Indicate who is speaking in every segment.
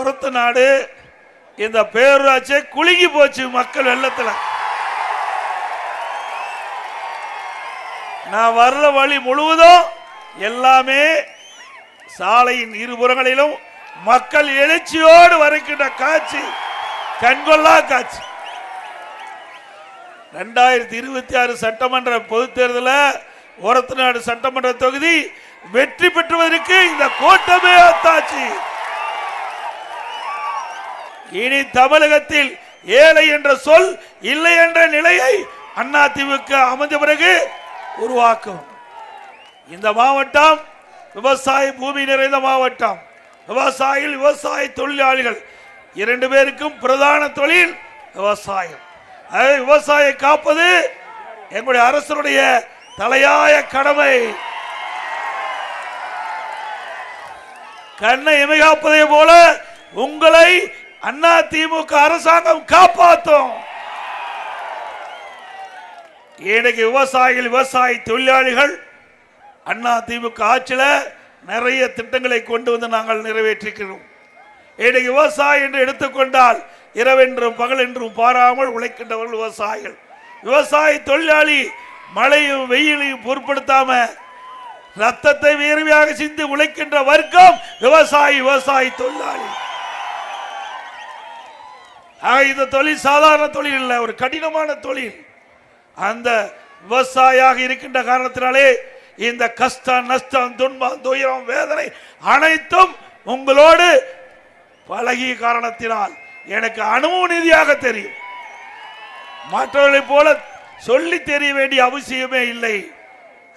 Speaker 1: பொறுத்த நாடு இந்த பேரூராட்சி குலுங்கி போச்சு மக்கள் வெள்ளத்தில். நான் வர்ற வழி முழுவதும் எல்லாமே சாலையின் இருபுறங்களிலும் மக்கள் எழுச்சியோடு வருகின்ற காட்சி கண்கொள்ளா காட்சி. ரெண்டாயிரத்தி இருபத்தி ஆறு சட்டமன்ற பொதுத் தேர்தலில் ஒரத்தநாடு சட்டமன்ற தொகுதி வெற்றி பெற்றுவதற்கு இந்த கூட்டமே அத்தாட்சி இனி தமிழகத்தில் ஏழை என்ற சொல் இல்லை என்ற நிலையை அண்ணா திமுக அமைந்த பிறகு உருவாக்கும். இந்த மாவட்டம் விவசாய பூமி நிறைந்த மாவட்டம். விவசாயிகள் விவசாய தொழிலாளிகள். இரண்டு பேருக்கும் பிரதான தொழில் விவசாயம். விவசாய விவசாயம் காப்பது எங்களுடைய அரசனுடைய தலையாய கடமை. கண்ணை இமை காப்பதை போல உங்களை அண்ணா திமுக அரசாங்கம் காப்பாற்றும் இன்னைக்கு விவசாயிகள் விவசாய தொழிலாளிகள் அண்ணா திமுக ஆட்சியில் நிறைய திட்டங்களை கொண்டு வந்து நாங்கள் நிறைவேற்றிக்கிறோம் இன்னைக்கு விவசாயம் என்று எடுத்துக்கொண்டால் இரவென்றும் பகல் என்றும் பாராமல் உழைக்கின்றவர்கள் விவசாயிகள். விவசாய தொழிலாளி மழையும் வெயிலையும் பொருட்படுத்தாம ரத்தத்தை வேர்வையாக சிந்து உழைக்கின்ற வர்க்கம் விவசாயி விவசாய தொழிலாளி. இந்த தொழில் சாதாரண தொழில் இல்லை ஒரு கடினமான தொழில். அந்த விவசாயியாக இருக்கின்ற காரணத்தினாலே இந்த கஷ்டம் நஷ்டம் துன்பம் துயரம் வேதனை அனைத்தும் உங்களோடு பழகிய காரணத்தினால் எனக்கு அனுபவ நிதியாக தெரியும். மற்றவர்களைப் போல சொல்லி தெரிய வேண்டிய அவசியமே இல்லை.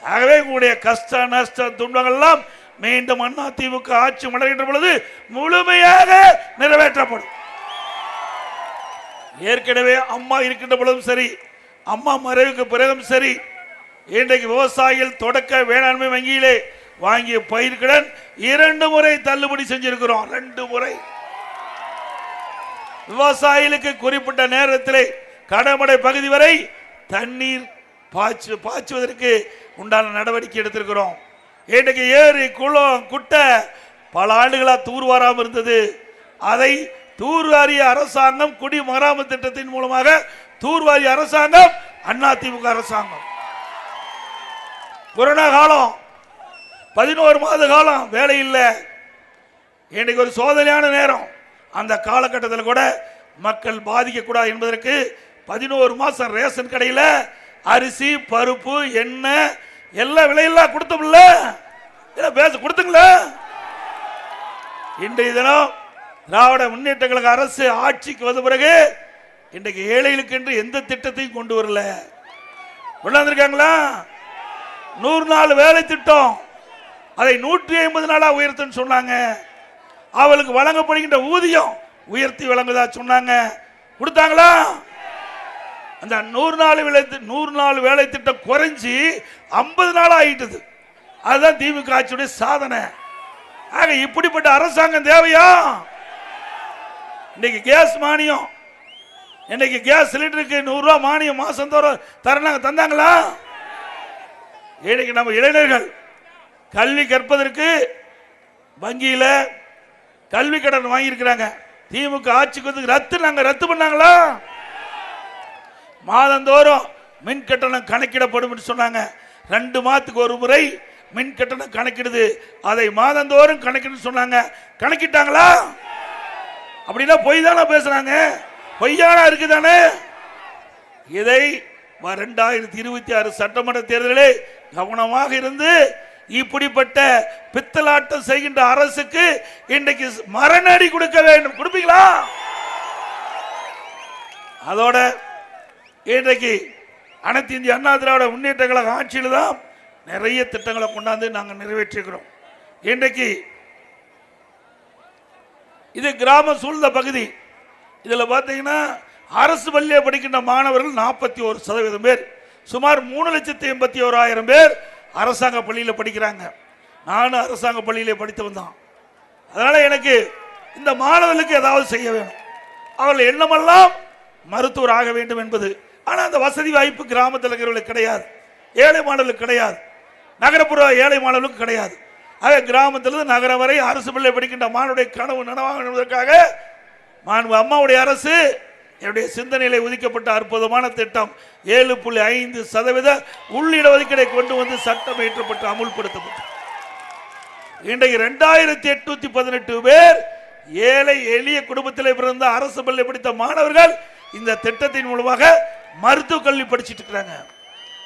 Speaker 1: ஆகவே உங்களுடைய கஷ்ட நஷ்ட துன்பங்கள்லாம் மீண்டும் அண்ணா திமுக ஆட்சி மலர்கின்ற பொழுது முழுமையாக நிறைவேற்றப்படும். ஏற்கனவே அம்மா இருக்கின்ற பொழுதும் சரி அம்மா மறைவுக்கு பிறகும் சரி இன்றைக்கு விவசாயிகள் தொடக்க வேளாண்மை வங்கியிலே வாங்கிய பயிர்கடன் இரண்டு முறை தள்ளுபடி செஞ்சிருக்கிறோம். ரெண்டு முறை. விவசாயிகளுக்கு குறிப்பிட்ட நேரத்திலே கடமடை பகுதி வரை தண்ணீர் பாய்ச்சு பாய்ச்சுவதற்கு உண்டான நடவடிக்கை எடுத்திருக்கிறோம். இன்றைக்கு ஏரி குளம் குட்டை பல ஆண்டுகளா தூர்வாராமல் இருந்தது. அதை தூர்வாரிய அரசாங்கம் குடி மராமத்து திட்டத்தின் மூலமாக தூர்வாரி அரசாங்கம் அதிமுக அரசாங்கம். கொரோனா காலம் பதினோரு மாத காலம் வேலை இல்லை. இன்னைக்கு ஒரு சோதனையான நேரம். அந்த காலகட்டத்தில் கூட மக்கள் பாதிக்கக்கூடாது என்பதற்கு பதினோரு மாதம் ரேஷன் கடையில் அரிசி பருப்பு எண்ணெய் எல்லா விலையெல்லாம் கொடுத்தோம்ல. இல்ல பேச கொடுத்துங்களா இன்றைய தினம் திராவிட முன்னேற்ற கழக அரசு ஆட்சிக்கு வந்த பிறகு இன்றைக்கு ஏழைகளுக்கு என்று எந்த திட்டத்தையும் கொண்டு வரல. கொண்டாந்துருக்காங்களா? நூறு நாள் வேலை திட்டம். அதை நூற்றி ஐம்பது நாளாக உயர்த்துன்னு சொன்னாங்க. அவளுக்கு வழங்கப்படுகின்ற ஊதியம் உயர்த்தி வழங்குதா சொன்னாங்க. கொடுத்தாங்களா? அந்த நூறு நாள் வேலை நூறு நாள் வேலை திட்டம் குறைஞ்சி ஐம்பது நாள் ஆகிட்டது அதுதான் திமுக ஆட்சியுடைய சாதனை. ஆக இப்படிப்பட்ட அரசாங்கம் தேவையா? இன்னைக்கு கேஸ் மானியம். இன்னைக்கு கேஸ் சிலிண்டருக்கு நூறுரூவா மானியம் மாதம் தோறும் தரணாங்க தந்தாங்களா? இன்னைக்கு நம்ம இளைஞர்கள் கல்வி கற்பதற்கு வங்கியில் கல்வி கடன் வாங்கியிருக்கிறாங்க. திமுக ஆட்சிக்கு வந்து ரத்து நாங்கள் ரத்து பண்ணாங்களா? மாதந்தோறும் மின் கட்டணம் கணக்கிடப்படும் சொன்னாங்க. ரெண்டு மாதத்துக்கு ஒரு முறை மின் கட்டணம் கணக்கிடுது. அதை மாதந்தோறும் கணக்கிடுன்னு சொன்னாங்க. கணக்கிட்டாங்களா? அப்படின்னா பொய் தானே பேசுறாங்க? பொய்யானா இருக்குதானே? இதை ரெண்டாயிரத்தி இருபத்தி ஆறு சட்டமன்ற தேர்தலிலே கவனமாக இருந்து இப்படிப்பட்ட பித்தலாட்டம் செய்கின்ற அரசுக்கு இன்றைக்கு மரணடி கொடுக்க வேண்டும். கொடுப்பீங்களா? அதோட இன்றைக்கு அனைத்து இந்திய அண்ணா திராவிட முன்னேற்ற கழக ஆட்சியில் தான் நிறைய திட்டங்களை கொண்டாந்து நாங்கள் நிறைவேற்றிருக்கிறோம். இன்றைக்கு இது கிராம சூழ்ந்த பகுதி. இதில் பார்த்தீங்கன்னா அரசு பள்ளியை படிக்கின்ற மாணவர்கள் நாற்பத்தி ஒரு சதவீதம் பேர். சுமார் மூணு லட்சத்தி எண்பத்தி ஓராயிரம் பேர் அரசாங்க பள்ளியில் படிக்கிறாங்க. நானும் அரசாங்க பள்ளியிலே படித்தவன் தான். அதனால் எனக்கு இந்த மாணவர்களுக்கு ஏதாவது செய்ய வேணும். அவர்கள் எண்ணமெல்லாம் மருத்துவர் ஆக வேண்டும் என்பது. ஆனால் அந்த வசதி வாய்ப்பு கிராமத்தில் இருக்கிறவர்களுக்கு கிடையாது. ஏழை மாணவர்களுக்கு கிடையாது. நகரப்புற ஏழை மாணவர்களுக்கு கிடையாது. ஆக கிராமத்திலிருந்து நகரம் வரை அரசு பிள்ளை படிக்கின்ற மானுடைய கனவு நனவாக என்பதற்காக மாண்பு அம்மாவுடைய அரசு என்னுடைய சிந்தனையில ஒதுக்கப்பட்ட அற்புதமான திட்டம் ஏழு புள்ளி ஐந்து சதவீத உள்ளிட ஒதுக்கீடை கொண்டு வந்து சட்டம் இயற்றப்பட்டு அமுல்படுத்தப்பட்டது. இன்றைக்கு ரெண்டாயிரத்தி எட்நூத்தி பதினெட்டு பேர் ஏழை எளிய குடும்பத்தில் பிறந்த அரசு பள்ளி படித்த மாணவர்கள் இந்த திட்டத்தின் மூலமாக மருத்துவ கல்வி படிச்சிட்டு இருக்கிறாங்க.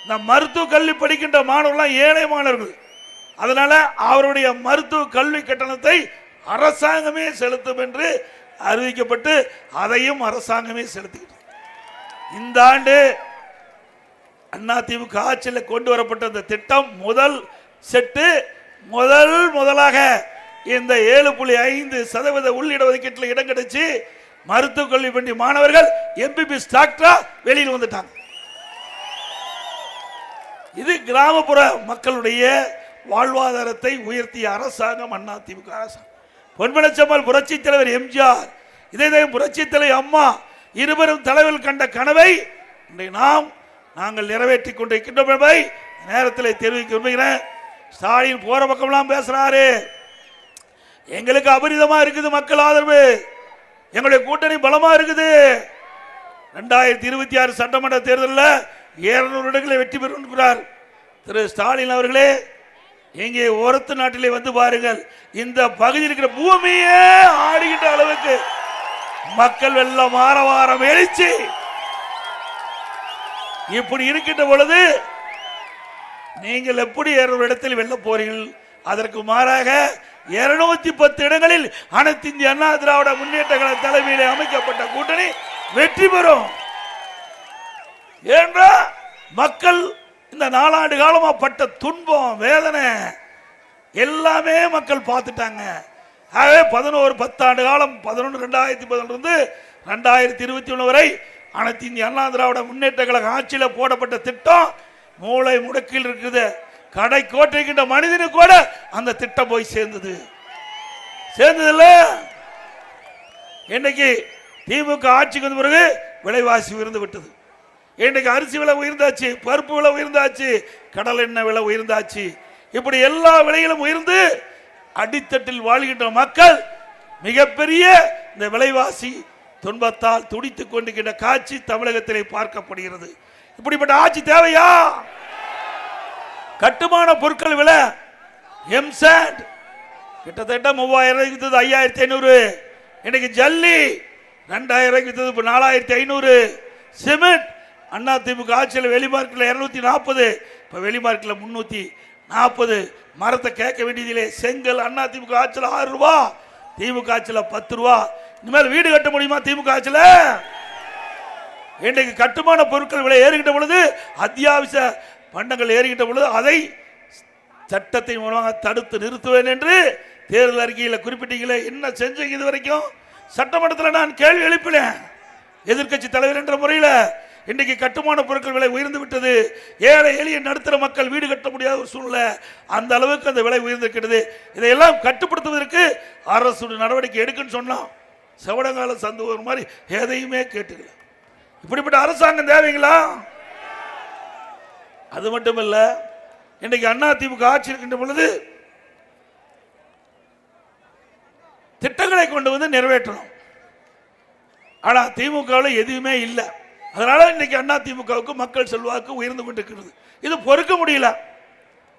Speaker 1: இந்த மருத்துவ கல்வி படிக்கின்ற மாணவர்கள்லாம் ஏழை மாணவர்கள். அதனால அவருடைய மருத்துவ கல்வி கட்டணத்தை அரசாங்கமே செலுத்தும் என்று அறிவிக்கப்பட்டு அதையும் அரசாங்கமே செலுத்திக்கிட்டு இந்த ஆண்டு அதிமுக ஆட்சியில் கொண்டு வரப்பட்ட இந்த திட்டம் முதல் செட்டு முதல் முதலாக இந்த ஏழு புள்ளி ஐந்து சதவீத உள்ளிட ஒதுக்கீட்டில் இடம் கிடைச்சி மருத்துவக் கல்வி பண்டி மாணவர்கள் எம்பிபிஎஸ் டாக்டரா வெளியில் வந்துட்டாங்க. இது கிராமப்புற மக்களுடைய வாழ்வாதாரத்தை உயர்த்திய அரசாங்கம் அண்ணா திமுக அரசாங்கம். பொன்மனச்சம்மல் புரட்சி தலைவர் எம்ஜிஆர் இதே தான் புரட்சி தலைவர் அம்மா இருவரும் தலைவில் கண்ட கனவை இன்றைக்கு நாம் நாங்கள் நிறைவேற்றி கொண்டிருக்கின்றோம் என்பதை நேரத்தில் தெரிவிக்க விரும்புகிறேன். ஸ்டாலின் போற பக்கம்லாம் பேசுறாரு. எங்களுக்கு அபரிதமா இருக்குது மக்கள் ஆதரவு. எங்களுடைய கூட்டணி பலமா இருக்குது. ரெண்டாயிரத்தி இருபத்தி ஆறு சட்டமன்ற தேர்தலில் இருநூறு இடங்களை வெற்றி பெறுகிறார் திரு ஸ்டாலின் அவர்களே இங்கே ஓரத்து நாட்டிலே வந்து பாருங்கள். இந்த பகுதியில் இருக்கிற பூமியே ஆடுகின்ற அளவுக்கு மக்கள் வெள்ளம் ஆரவாரம் எழுச்சி. இப்படி இருக்கின்ற பொழுது நீங்கள் எப்படி இருநூறு இடத்தில் வெல்ல போறீர்கள்? அதற்கு மாறாக இருநூத்தி பத்து இடங்களில் அனைத்து இந்திய அண்ணா திராவிட முன்னேற்ற கழக தலைமையில் அமைக்கப்பட்ட கூட்டணி வெற்றி பெறும். ஏன்றா? மக்கள் இந்த நாலாண்டு காலமாக பட்ட துன்பம் வேதனை எல்லாமே மக்கள் பார்த்துட்டாங்க. ஆகவே பதினோரு பத்தாண்டு காலம் பதினொன்று ரெண்டாயிரத்தி பதினொன்று ரெண்டாயிரத்தி இருபத்தி ஒன்று வரை அனைத்து இந்திய அண்ணா திராவிட முன்னேற்ற கழக ஆட்சியில் போடப்பட்ட திட்டம் மூளை முடக்கில் இருக்குது. கடை கோட்டைக்கின்ற மனிதனு கூட அந்த திட்டம் போய் சேர்ந்தது. சேர்ந்ததில்ல. இன்னைக்கு திமுக ஆட்சிக்கு வந்த பிறகு விலைவாசி உயர்ந்து விட்டது. இன்றைக்கு அரிசி விலை உயர்ந்தாச்சு பருப்பு விலை உயர்ந்தாச்சு கடல் எண்ணெய் விலை உயர்ந்தாச்சு. இப்படி எல்லா விலைகளும் உயர்ந்து அடித்தட்டில் வாழ்கின்ற மக்கள் மிகப்பெரிய இந்த விலைவாசி துன்பத்தால் துடித்துக் கொண்டிருக்கின்ற காட்சி தமிழகத்திலே பார்க்கப்படுகிறது. இப்படிப்பட்ட ஆட்சி தேவையா? கட்டுமான பொருட்கள் விலை எம்சாண்ட் கிட்டத்தட்ட மூவாயிரம் ரூபாய்க்கு ஐயாயிரத்தி ஐநூறு. இன்னைக்கு ஜல்லி ரெண்டாயிரம் ரூபாய்க்கு இப்போ நாலாயிரத்தி ஐநூறு. சிமெண்ட் அண்ணா திமுக ஆட்சியில் வெளிமார்க்கில் இரநூத்தி நாற்பது இப்போ வெளிமார்க்கில் முந்நூற்றி நாற்பது. மரத்தை கேட்க வேண்டியதில்லை செங்கல் அண்ணா திமுக ஆட்சியில் ஆறு ரூபா திமுக ஆட்சியில் பத்து ரூபா. இனிமேல் வீடு கட்ட முடியுமா திமுக ஆட்சியில்? இன்றைக்கு கட்டுமான பொருட்கள் விலை ஏறிக்கிட்ட பொழுது அத்தியாவசிய பண்டங்கள் ஏறிக்கிட்ட பொழுது அதை சட்டத்தின் மூலமாக தடுத்து நிறுத்துவேன் என்று தேர்தல் அறிக்கையில் குறிப்பிட்டீங்களே என்ன செஞ்சீங்க இது வரைக்கும்? சட்டமன்றத்தில் நான் கேள்வி எழுப்பினேன். எதிர்க்கட்சி தலைவர் என்ற முறையில் இன்றைக்கு கட்டுமான பொருட்கள் விலை உயர்ந்து விட்டது. ஏழை எளிய நடுத்தர மக்கள் வீடு கட்ட முடியாத ஒரு சூழ்நிலை. அந்த அளவுக்கு அந்த விலை உயர்ந்திருக்கிறது. இதையெல்லாம் கட்டுப்படுத்துவதற்கு அரசு நடவடிக்கை எடுக்குன்னு சொன்னான் செவடங்கால சந்து ஒரு மாதிரி எதையுமே கேட்டுக்கல. இப்படிப்பட்ட அரசாங்கம் தேவைங்களா? அது மட்டும் இல்ல இன்னைக்கு அண்ணா திமுக ஆட்சி இருக்கின்ற பொழுது திட்டங்களை கொண்டு வந்து நிறைவேற்றணும். ஆனா திமுகவில் எதுவுமே இல்லை. அதனால இன்னைக்கு அண்ணா திமுகவுக்கு மக்கள் செல்வாக்கு உயர்ந்து கொண்டிருக்கிறது. இது பொறுக்க முடியல.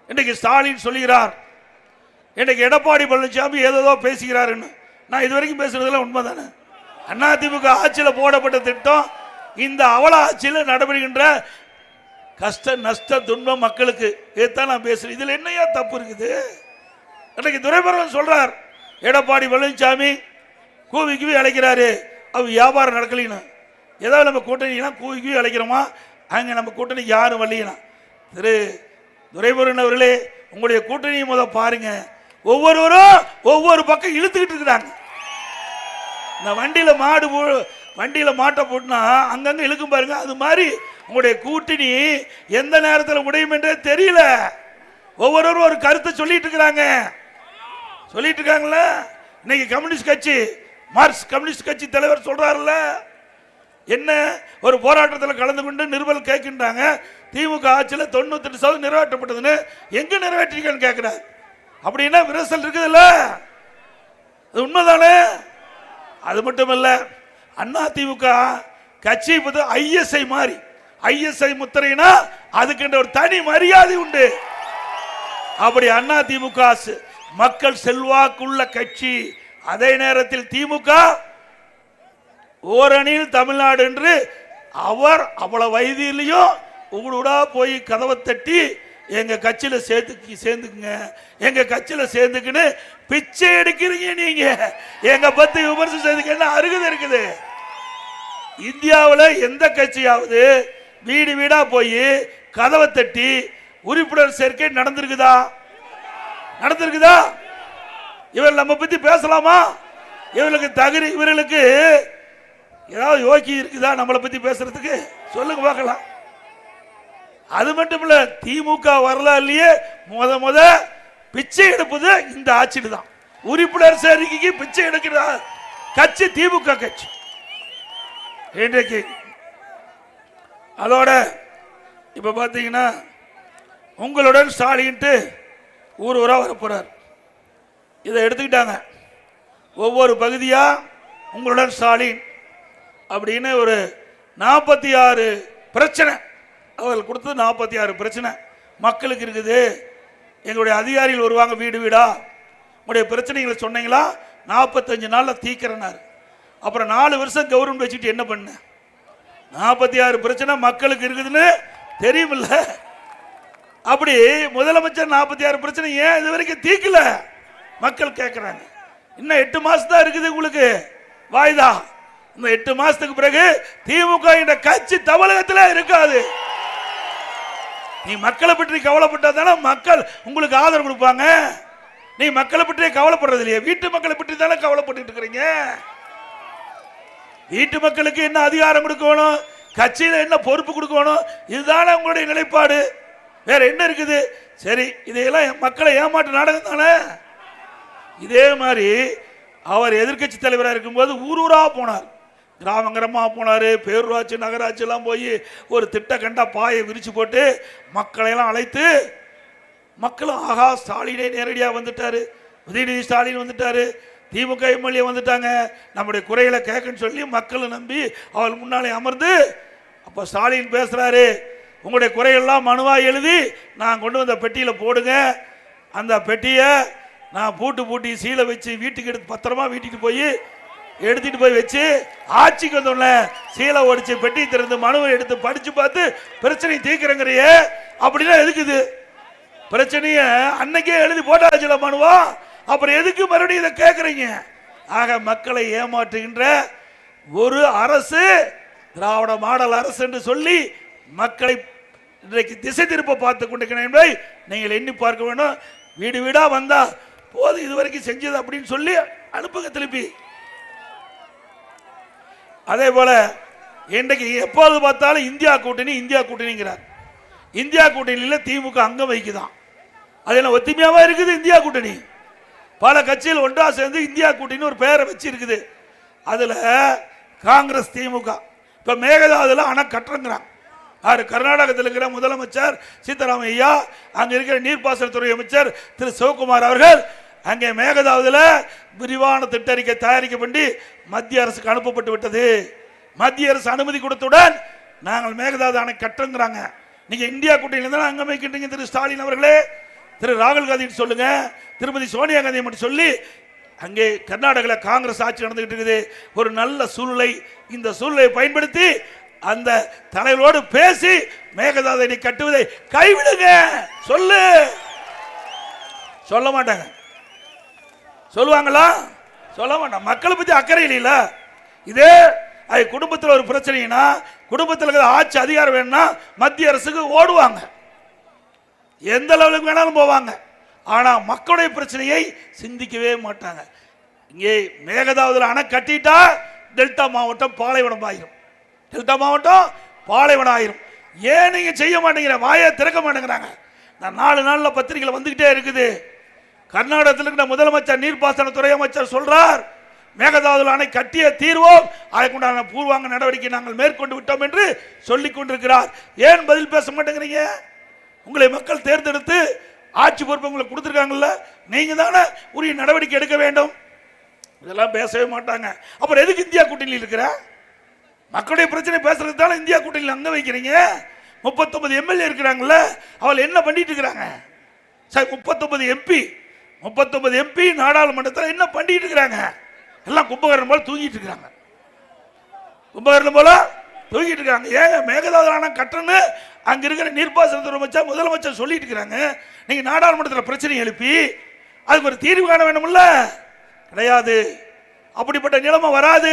Speaker 1: இன்னைக்கு ஸ்டாலின் சொல்லுகிறார் இன்னைக்கு எடப்பாடி பழனிசாமி ஏதோ பேசுகிறாருன்னு. நான் இது வரைக்கும் பேசுறதுல உண்மைதானே? அண்ணா திமுக ஆட்சியில் போடப்பட்ட திட்டம் இந்த அவல ஆட்சியில் நடைபெறுகின்ற கஷ்ட நஷ்ட துன்பம் மக்களுக்கு. இதுதான் நான் பேசுறேன். இதில் என்னையா தப்பு இருக்குது? இன்னைக்கு துரைமுருகன் சொல்றார் எடப்பாடி பழனிசாமி கூவி கூவி அழைக்கிறாரு. அவர் வியாபாரம் நடக்கலைன்னு. ஏதாவது நம்ம கூட்டணினா கூவி கூவி அழைக்கிறோமா? அங்கே நம்ம கூட்டணி யாரும் வரலையினா திரு துரைபுரன் அவர்களே உங்களுடைய கூட்டணியை முத பாருங்க. ஒவ்வொருவரும் ஒவ்வொரு பக்கம் இழுத்துக்கிட்டு இருக்கிறாங்க. இந்த வண்டியில் மாடு போ- வண்டியில் மாட்டை போட்டுனா அங்கங்கே இழுக்கும் பாருங்க. அது மாதிரி உங்களுடைய கூட்டணி எந்த நேரத்தில் உடையும் என்றே தெரியல. ஒவ்வொருவரும் ஒரு கருத்தை சொல்லிட்டு இருக்கிறாங்க. சொல்லிட்டு இருக்காங்களா இன்னைக்கு கம்யூனிஸ்ட் கட்சி மார்க்ஸ் கம்யூனிஸ்ட் கட்சி தலைவர் சொல்றாருல்ல என்ன? ஒரு போராட்டத்தில் கலந்து கொண்டு நிறுவல் கேட்கின்றாங்க. திமுக ஆட்சியில் தொண்ணூத்தெட்டு சதவீதம் நிறைவேற்றப்பட்டதுன்னு எங்க நிறைவேற்றிருக்கேன்னு கேட்கிறார். அப்படின்னா விரசல் இருக்குதுல்ல? அது உண்மைதானே? அது மட்டும் இல்லை அண்ணா திமுக கட்சி ஐஎஸ்ஐ மாதிரி ஐஎஸ்ஐ முத்திரைனா அதுக்குன்ற ஒரு தனி மரியாதை உண்டு. அப்படி அண்ணா திமுக மக்கள் செல்வாக்குள்ள கட்சி அதே நேரத்தில் திமுக ஓரணியில் தமிழ்நாடு என்று அவர் அவ்வளவு வயதிலையும் உங்களோட போய் கதவை தட்டி எங்க கட்சியில சேர்த்து சேர்ந்துக்குங்க. எங்க கட்சியில சேர்ந்துக்குன்னு பிச்சை எடுக்கிறீங்க நீங்க. எங்க பத்தி விமர்சனம் செய்துக்கு என்ன அருகது இருக்குது? இந்தியாவில் எந்த கட்சியாவது வீடு வீடா போய் கதவை தட்டி உறுப்பினர் சேர்க்கை நடந்திருக்குதா? நடந்திருக்குதா? இவர் நம்ம பத்தி பேசலாமா? இவர்களுக்கு தகுதி இவர்களுக்கு ஏதாவது யோகி இருக்குதா நம்மளை பத்தி பேசுறதுக்கு? சொல்லுங்க பார்க்கலாம். அது மட்டும் இல்ல திமுக வரலாறுலயே முத முத பிச்சை எடுப்பது இந்த ஆட்சியில் தான். உறுப்பினர் சேர்க்கைக்கு பிச்சை எடுக்கிற கட்சி திமுக கட்சி. இன்றைக்கு அதோட இப்ப பாத்தீங்கன்னா உங்களுடன் ஸ்டாலின்ட்டு ஊர் ஊரா வர இதை எடுத்துக்கிட்டாங்க. ஒவ்வொரு பகுதியா உங்களுடன் ஸ்டாலின். அப்படின்னு ஒரு நாற்பத்தி ஆறு பிரச்சனை. அவர்கள் கொடுத்தது நாற்பத்தி ஆறு பிரச்சனை. மக்களுக்கு இருக்குது. எங்களுடைய அதிகாரிகள் வருவாங்க வீடு வீடா. உங்களுடைய பிரச்சனைகளை சொன்னீங்களா? நாற்பத்தஞ்சு நாளில் தீக்கிறனார். அப்புறம் நாலு வருஷம் கவர்மெண்ட் வச்சுட்டு என்ன பண்ண? நாற்பத்தி ஆறு பிரச்சனை மக்களுக்கு இருக்குதுன்னு தெரியுமில்ல. அப்படி முதலமைச்சர் நாற்பத்தி ஆறு பிரச்சனை ஏன் இது வரைக்கும் தீக்கல? மக்கள் கேட்குறாங்க இன்னும் எட்டு மாதம் தான் இருக்குது உங்களுக்கு. வாய்தா? இந்த எட்டு மாசத்துக்கு பிறகு திமுக என்ற கட்சி தமிழகத்தில் இருக்காது. நீ மக்களை பற்றி கவலைப்பட்டா தானே மக்கள் உங்களுக்கு ஆதரவு கொடுப்பாங்க? நீ மக்களை பற்றி கவலைப்படுறது இல்லையா? வீட்டு மக்களை பற்றி தானே கவலைப்பட்டு இருக்கிறீங்க? வீட்டு மக்களுக்கு என்ன அதிகாரம் கொடுக்கணும்? கட்சியில் என்ன பொறுப்பு கொடுக்கணும்? இதுதானே உங்களுடைய நிலைப்பாடு. வேற என்ன இருக்குது? சரி இதையெல்லாம் மக்களை ஏமாற்று நாடகம் தானே? இதே மாதிரி அவர் எதிர்க்கட்சி தலைவராக இருக்கும்போது ஊர் ஊராக போனார். கிராம போனார் பேரூராட்சி நகராட்சியெல்லாம் போய் ஒரு திட்ட கண்டா பாயை விரிச்சு போட்டு மக்களை எல்லாம் அழைத்து மக்களும் ஆகா ஸ்டாலினே நேரடியாக வந்துட்டார். உதயநிதி ஸ்டாலின் வந்துட்டாரு. திமுக எம்எல்ஏ வந்துட்டாங்க. நம்முடைய குறைகளை கேட்கன்னு சொல்லி மக்களை நம்பி அவள் முன்னாலே அமர்ந்து அப்போ ஸ்டாலின் பேசுகிறாரு உங்களுடைய குறையெல்லாம் மனுவாக எழுதி நான் கொண்டு வந்த பெட்டியில் போடுங்க. அந்த பெட்டியை நான் பூட்டு பூட்டி சீலை வச்சு வீட்டுக்கு எடுத்து பத்திரமா வீட்டுக்கு போய் எடுத்துட்டு போய் வச்சு ஆட்சிக்கு வந்தோம்ல. சீலை ஒடிச்சு பெட்டி திறந்து மனுவை எடுத்து படிச்சு பார்த்து பிரச்சனை தீர்க்கிறங்கிறியே. அப்படின்னா எதுக்குது பிரச்சனைய அன்னைக்கே எழுதி போட்டாச்சுல மனுவா? அப்புறம் எதுக்கு மறுபடியும் இதை கேட்குறீங்க ஆக மக்களை ஏமாற்றுகின்ற ஒரு அரசு திராவிட மாடல் அரசு என்று சொல்லி மக்களை இன்றைக்கு திசை திருப்ப பார்த்து கொண்டிருக்கிறேன் என்பதை நீங்கள் எண்ணி பார்க்க வேண்டும் வீடு வீடாக வந்தால் போதும் இதுவரைக்கும் செஞ்சது அப்படின்னு சொல்லி அனுப்புங்க திருப்பி. அதே போல இன்றைக்கு எப்போது பார்த்தாலும் இந்தியா கூட்டணி இந்தியா கூட்டணிங்கிறார். இந்தியா கூட்டணியில் திமுக அங்கம் வைக்குதான் அதில் ஒத்துமையாகவே இருக்குது இந்தியா கூட்டணி? பல கட்சிகள் ஒன்றா சேர்ந்து இந்தியா கூட்டணி ஒரு பெயரை வச்சிருக்குது. அதில் காங்கிரஸ் திமுக. இப்போ மேகதாதுல ஆனால் கட்டுறங்கிறான். யாரு? கர்நாடகத்தில் இருக்கிற முதலமைச்சர் சீதாராம அங்கே இருக்கிற நீர்ப்பாசனத்துறை அமைச்சர் திரு சிவகுமார் அவர்கள் அங்கே மேகதாவதில் விரிவான திட்டறிக்கை தயாரிக்க பண்ணி மத்திய அரசுக்கு அனுப்பப்பட்டு விட்டது. மத்திய அரசு அனுமதி கொடுத்தவுடன் நாங்கள் மேகதாது அணை கட்டுங்கிறாங்க நீங்க இந்தியா கூட்டணியில தான் வைக்கின்றீங்க திரு ஸ்டாலின் அவர்களே. திரு ராகுல் காந்தி சொல்லுங்க. திருமதி சோனியா காந்தி மட்டும் சொல்லி அங்கே கர்நாடகாவில் காங்கிரஸ் ஆட்சி நடந்துகிட்டு இருக்குது. ஒரு நல்ல சூழ்நிலை. இந்த சூழ்நிலையை பயன்படுத்தி அந்த தலைவரோடு பேசி மேகதாதை கட்டுவதை கைவிடுங்க. சொல்லு. சொல்ல மாட்டாங்க. சொல்லுவாங்களா? சொல்ல வேண்டாம். மக்களை பற்றி அக்கறை இல்லைல்ல. இதே அது குடும்பத்தில் ஒரு பிரச்சனைனா குடும்பத்தில் இருக்கிற ஆட்சி அதிகாரம் வேணும்னா மத்திய அரசுக்கு ஓடுவாங்க. எந்த லெவலுக்கு வேணாலும் போவாங்க. ஆனால் மக்களுடைய பிரச்சனையை சிந்திக்கவே மாட்டாங்க. இங்கே மேகதாவதில் அணை கட்டிட்டா டெல்டா மாவட்டம் பாலைவனம் ஆயிரும். டெல்டா மாவட்டம் பாலைவனம் ஆயிரும். ஏன் நீங்கள் செய்ய மாட்டேங்கிற? வாயை திறக்க மாட்டேங்கிறாங்க. நான் நாலு நாளில் பத்திரிகையில் வந்துக்கிட்டே இருக்குது. கர்நாடகத்தில் இருக்கிற முதலமைச்சர் நீர்ப்பாசனத்துறை அமைச்சர் சொல்றார் மேகதாதுல அணை கட்டிய தீர்வோம் அதற்குண்டான பூர்வாங்க நடவடிக்கை நாங்கள் மேற்கொண்டு விட்டோம் என்று சொல்லிக் கொண்டிருக்கிறார். ஏன் பதில் பேச மாட்டேங்கிறீங்க? உங்களை மக்கள் தேர்ந்தெடுத்து ஆட்சி பொறுப்பு உங்களுக்கு கொடுத்துருக்காங்கல்ல நீங்க தானே உரிய நடவடிக்கை எடுக்க வேண்டும். இதெல்லாம் பேசவே மாட்டாங்க. அப்புறம் எதுக்கு இந்தியா கூட்டணியில் இருக்கிற? மக்களுடைய பிரச்சனை பேசுறதுக்கு தானே இந்தியா கூட்டணியில் அங்கே வைக்கிறீங்க? முப்பத்தொன்பது எம்எல்ஏ இருக்கிறாங்கல்ல அவள் என்ன பண்ணிட்டு இருக்கிறாங்க? சார் முப்பத்தொன்பது எம்பி முப்பத்தொன்பது எம்பி நாடாளுமன்றத்தில் என்ன பண்ணிட்டு இருக்கிறாங்க? எல்லாம் கும்பகரணம் போல தூங்கிட்டு இருக்கிறாங்க. கும்பகரணம் போல தூங்கிட்டு இருக்காங்க. ஏங்க மேகதாதான கட்டணு அங்க இருக்கிற நீர்ப்பாசனத்துறை அமைச்சர் முதலமைச்சர் சொல்லிட்டு இருக்கிறாங்க. நீங்க நாடாளுமன்றத்தில் பிரச்சனை எழுப்பி அதுக்கு ஒரு தீர்வு காண வேண்டும்ல கிடையாது. அப்படிப்பட்ட நிலைமை வராது.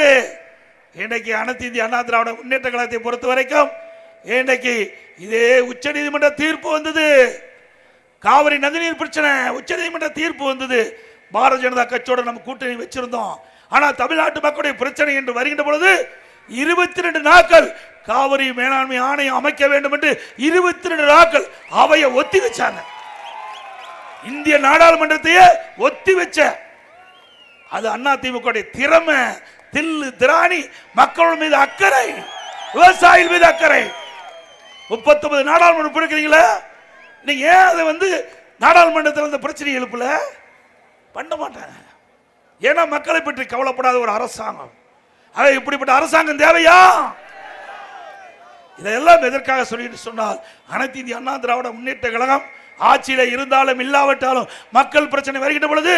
Speaker 1: இன்றைக்கு அனைத்து இந்திய அண்ணா திராவிட முன்னேற்ற கழகத்தை பொறுத்த வரைக்கும் இன்றைக்கு இதே உச்ச நீதிமன்ற தீர்ப்பு வந்தது. காவிரி நதிநீர் பிரச்சனை உச்ச நீதிமன்ற தீர்ப்பு வந்தது. பாரதிய ஜனதா கட்சியோட நம்ம கூட்டணி வச்சிருந்தோம். ஆனா தமிழ்நாட்டு மக்களுடைய பிரச்சனை என்று வருகின்ற பொழுது இருபத்தி ரெண்டு நாட்கள் காவிரி மேலாண்மை ஆணையம் அமைக்க வேண்டும் என்று இருபத்தி ரெண்டு நாட்கள் அவைய ஒத்தி வச்சாங்க. இந்திய நாடாளுமன்றத்தையே ஒத்தி வச்ச அது அண்ணா திமுக திறமை தில்லு திராணி மக்கள் மீது அக்கறை விவசாயிகள் மீது அக்கறை. முப்பத்தொன்பது நாடாளுமன்றம் இருக்கிறீங்களா நீங்க ஏன் அதை வந்து நாடாளுமன்றத்தில் அந்த பிரச்சனை எழுப்பல? பண்ண மாட்டாங்க ஏன்னா மக்களை பற்றி கவலைப்படாத ஒரு அரசாங்கம். ஆக இப்படிப்பட்ட அரசாங்கம் தேவையா? இதெல்லாம் எதற்காக சொல்லிட்டு சொன்னால் அனைத்து இந்திய அண்ணா திராவிட முன்னேற்ற கழகம் ஆட்சியில் இருந்தாலும் இல்லாவிட்டாலும் மக்கள் பிரச்சனை வருகின்ற பொழுது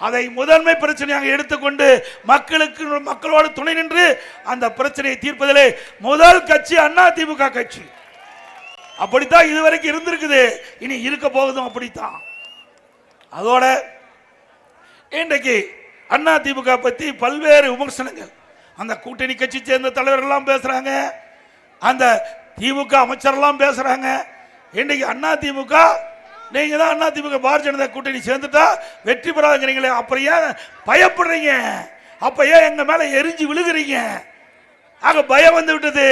Speaker 1: அதை முதன்மை பிரச்சனையாக எடுத்துக்கொண்டு மக்களுக்கு மக்களோடு துணை நின்று அந்த பிரச்சனையை தீர்ப்பதிலே முதல் கட்சி அண்ணா திமுக கட்சி. அப்படித்தான் இதுவரைக்கும் இருந்திருக்குது. இனி இருக்க போகுதும் அப்படித்தான். அதோட இன்றைக்கு அண்ணா திமுக பத்தி பல்வேறு விமர்சனங்கள். அந்த கூட்டணி கட்சி சேர்ந்த தலைவர்கள்லாம் பேசுறாங்க. அந்த திமுக அமைச்சர்லாம் பேசுறாங்க. இன்றைக்கு அண்ணா திமுக நீங்க தான் அண்ணா திமுக பாரதிய ஜனதா கூட்டணி சேர்ந்துட்டா வெற்றி பெறாதுங்கிறீங்களே அப்புறம் ஏன் பயப்படுறீங்க? அப்ப ஏன் எங்க மேல எரிஞ்சு விழுகிறீங்க? ஆக பயம் வந்து விட்டது.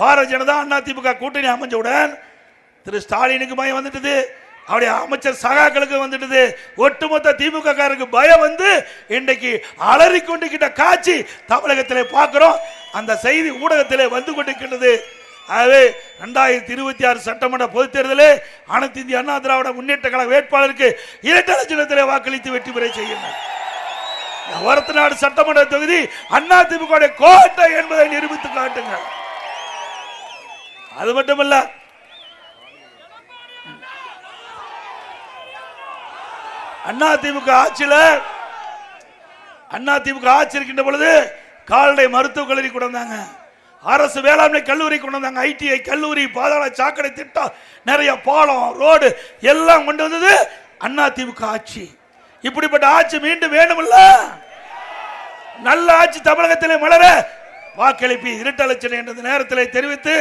Speaker 1: பாரதிய ஜனதா அண்ணா திமுக கூட்டணி அமைஞ்சவுடன் திரு ஸ்டாலினுக்கு பயம் வந்துட்டது. அவருடைய அமைச்சர் சகாக்களுக்கு வந்துட்டது. ஒட்டுமொத்த திமுக காரருக்கு பயம் வந்து இன்றைக்கு அலறி கொண்டிருக்கின்ற காட்சி தமிழகத்தில் பார்க்கிறோம். அந்த செய்தி ஊடகத்தில் வந்து கொண்டிருக்கின்றது. ஆகவே ரெண்டாயிரத்தி இருபத்தி ஆறு சட்டமன்ற பொதுத் தேர்தலில் அனைத்து இந்திய அண்ணா திராவிட முன்னேற்ற கழக வேட்பாளருக்கு இரட்டை லட்சத்திலே வாக்களித்து வெற்றி பெற செய்யுங்கள் வரத்து நாடு சட்டமன்ற தொகுதி அண்ணா திமுக கோட்டை என்பதை நிரூபித்து காட்டுங்கள். அது மட்டுமல்ல அண்ணா திமுக ஆட்சியில் அண்ணா திமுக ஆட்சி இருக்கின்ற பொழுது கால்நடை மருத்துவக் கல்லூரி கொண்டு வந்தாங்க. அரசு வேளாண்மை கல்லூரி கொண்டு வந்தாங்க. ஐடிஐ கல்லூரி பாதாள சாக்கடை திட்டம் நிறைய பாலம் ரோடு எல்லாம் கொண்டு வந்தது அண்ணா திமுக ஆட்சி. இப்படிப்பட்ட ஆட்சி மீண்டும் வேணும்ல நல்ல ஆட்சி தமிழகத்திலே மலர வாக்களிப்பு இரட்டை என்ற நேரத்தில் தெரிவித்து